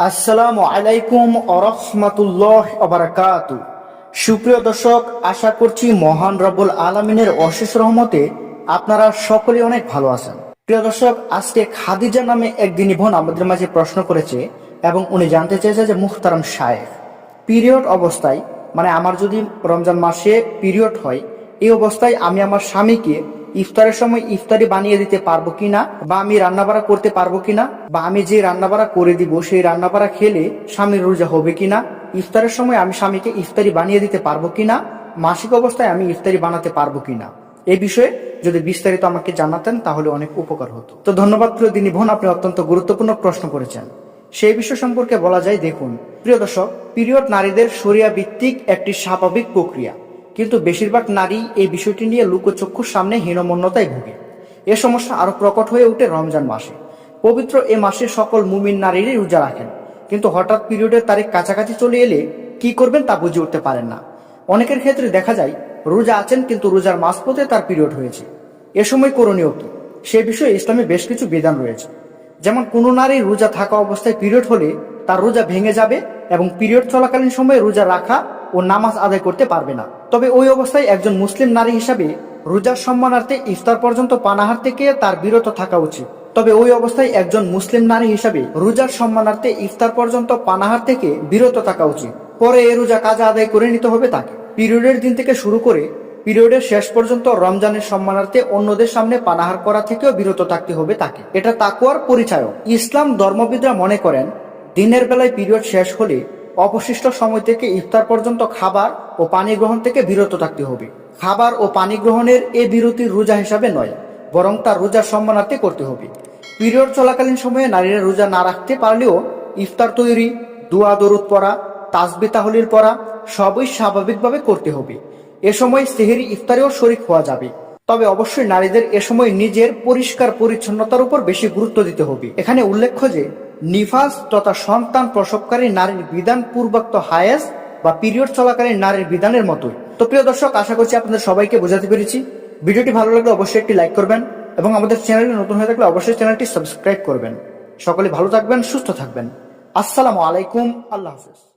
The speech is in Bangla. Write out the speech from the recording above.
আসসালামু আলাইকুম আরহামাতুল্লাহ আবরাকাত সুপ্রিয় দর্শক, আশা করছি মহান রব্বুল আলমিনের অশেষ রহমতে আপনারা সকলে অনেক ভালো আছেন। প্রিয় দর্শক, আজকে খাদিজা নামে একদিনী বোন আমাদের মাঝে প্রশ্ন করেছে এবং উনি জানতে চেয়েছে যে মুখতারাম শায়েখ পিরিয়ড অবস্থায় মানে আমার যদি রমজান মাসে পিরিয়ড হয়, এই অবস্থায় আমি আমার স্বামীকে ইফতারের সময় ইফতারি বানিয়ে দিতে পারব কিনা, বা আমি রান্নাবাড়া করতে পারব কিনা, বা আমি যে রান্নাবাড়া করে দিব সেই রান্নাবাড়া খেলে স্বামীর রোজা হবে কিনা, ইফতারের সময় আমি স্বামীকে ইফতারি বানিয়ে দিতে পারব কিনা, মাসিক অবস্থায় আমি ইফতারি বানাতে পারব কিনা। এই বিষয়ে যদি বিস্তারিত আমাকে জানাতেন তাহলে অনেক উপকার হতো। তো ধন্যবাদ প্রিয় দিনী বোন, আপনি অত্যন্ত গুরুত্বপূর্ণ প্রশ্ন করেছেন। সেই বিষয় সম্পর্কে বলা যায়, দেখুন, প্রিয় দর্শক, পিরিয়ড নারীদের সরিয়া ভিত্তিক একটি স্বাভাবিক প্রক্রিয়া। কিন্তু বেশিরভাগ নারী এই বিষয়টি নিয়ে লুকোচক্ষুর সামনে হীনমন্যতায় ভুগে। এ সমস্যা আরও প্রকট হয়ে ওঠে রমজান মাসে। পবিত্র এ মাসে সকল মুমিন নারীরই রোজা রাখেন। কিন্তু হঠাৎ পিরিয়ডের তারিখ কাছাকাছি চলে এলে কি করবেন তা বুঝে উঠতে পারেন না। অনেকের ক্ষেত্রে দেখা যায়, রোজা আছেন কিন্তু রোজার মাঝপথে তার পিরিয়ড হয়েছে। এ সময় করণীয় কি? সে বিষয়ে ইসলামে বেশ কিছু বিধান রয়েছে। যেমন, কোনো নারী রোজা থাকা অবস্থায় পিরিয়ড হলে তার রোজা ভেঙে যাবে এবং পিরিয়ড চলাকালীন সময়ে রোজা রাখা ও নামাজ আদায় করতে পারবে না। তবে ওই অবস্থায় একজন মুসলিম নারী হিসাবে রোজার সম্মানার্থে ইফতার পর্যন্ত পানাহার থেকে তার বিরত থাকা উচিত। তবে ওই অবস্থায় একজন মুসলিম নারী হিসাবে রোজার সম্মানার্থে ইফতার পর্যন্ত পানাহার থেকে বিরত থাকা উচিত। পরে এ রোজা কাজা আদায় করে নিতে হবে তাকে। পিরিয়ডের দিন থেকে শুরু করে পিরিয়ডের শেষ পর্যন্ত রমজানের সম্মানার্থে অন্যদের সামনে পানাহার করা থেকেও বিরত থাকতে হবে তাকে। এটা তাকুয়ার পরিচয় ইসলাম ধর্মবিদরা মনে করেন, দিনের বেলায় পিরিয়ড শেষ হলে অবশিষ্ট সময় থেকে ইফতার পর্যন্ত খাবার ও পানি গ্রহণ থেকে বিরত থাকতে হবে। খাবার ও পানি গ্রহণের এ বিরতি রোজা হিসাবে নয়, বরং তার রোজার সম্মানার্থে করতে হবে। পিরিয়ড চলাকালীন সময়ে নারীরা রোজা না রাখতে পারলেও ইফতার তৈরি, দোয়া দরুদ পড়া তাসবি তাহলিল পড়া সবই স্বাভাবিকভাবে করতে হবে। এ সময় সেহেরি ইফতারেও শরিক হওয়া যাবে। তবে অবশ্যই নারীদের এ সময় নিজের পরিষ্কার পরিচ্ছন্নতার উপর বেশি গুরুত্ব দিতে হবে। এখানে উল্লেখ্য যে নিফাস তথা সন্তান প্রসবকারী নারীর বিধান পূর্বাক্ত হায়েস বা পিরিয়ড চলাকালীন নারীর বিধানের মতোই। তো প্রিয় দর্শক, আশা করছি আপনাদের সবাইকে বোঝাতে পেরেছি। ভিডিওটি ভালো লাগলে অবশ্যই একটি লাইক করবেন এবং আমাদের চ্যানেলে নতুন হয়ে থাকলে অবশ্যই চ্যানেলটি সাবস্ক্রাইব করবেন। সকলে ভালো থাকবেন, সুস্থ থাকবেন। আসসালামু আলাইকুম, আল্লাহ হাফিজ।